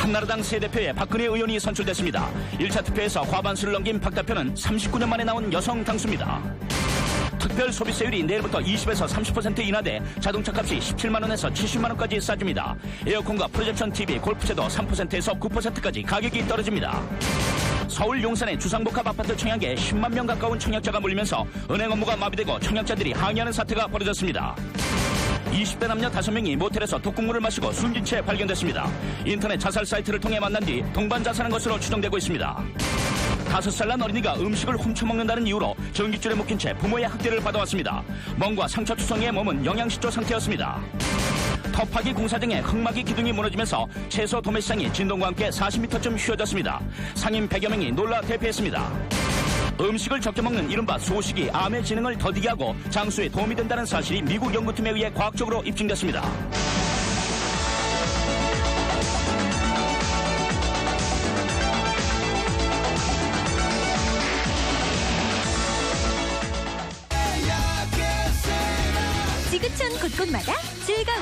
한나라당 새 대표에 박근혜 의원이 선출됐습니다. 1차 투표에서 과반수를 넘긴 박 대표는 39년 만에 나온 여성 당수입니다. 특별 소비세율이 내일부터 20에서 30% 인하돼 자동차 값이 17만 원에서 70만 원까지 싸집니다. 에어컨과 프로젝션 TV, 골프채도 3%에서 9%까지 가격이 떨어집니다. 서울 용산의 주상복합 아파트 청약에 10만 명 가까운 청약자가 몰리면서 은행 업무가 마비되고 청약자들이 항의하는 사태가 벌어졌습니다. 20대 남녀 5명이 모텔에서 독극물을 마시고 숨진 채 발견됐습니다. 인터넷 자살 사이트를 통해 만난 뒤 동반 자살한 것으로 추정되고 있습니다. 다섯 살난 어린이가 음식을 훔쳐먹는다는 이유로 전깃줄에 묶인 채 부모의 학대를 받아왔습니다. 멍과 상처 투성이의 몸은 영양실조 상태였습니다. 터파기 공사 등의 흙막이 기둥이 무너지면서 채소 도매 시장이 진동과 함께 40m쯤 휘어졌습니다. 상인 100여 명이 놀라 대피했습니다. 음식을 적게 먹는 이른바 소식이 암의 기능을 더디게 하고 장수에 도움이 된다는 사실이 미국 연구팀에 의해 과학적으로 입증됐습니다. 지구촌 곳곳마다 즐거운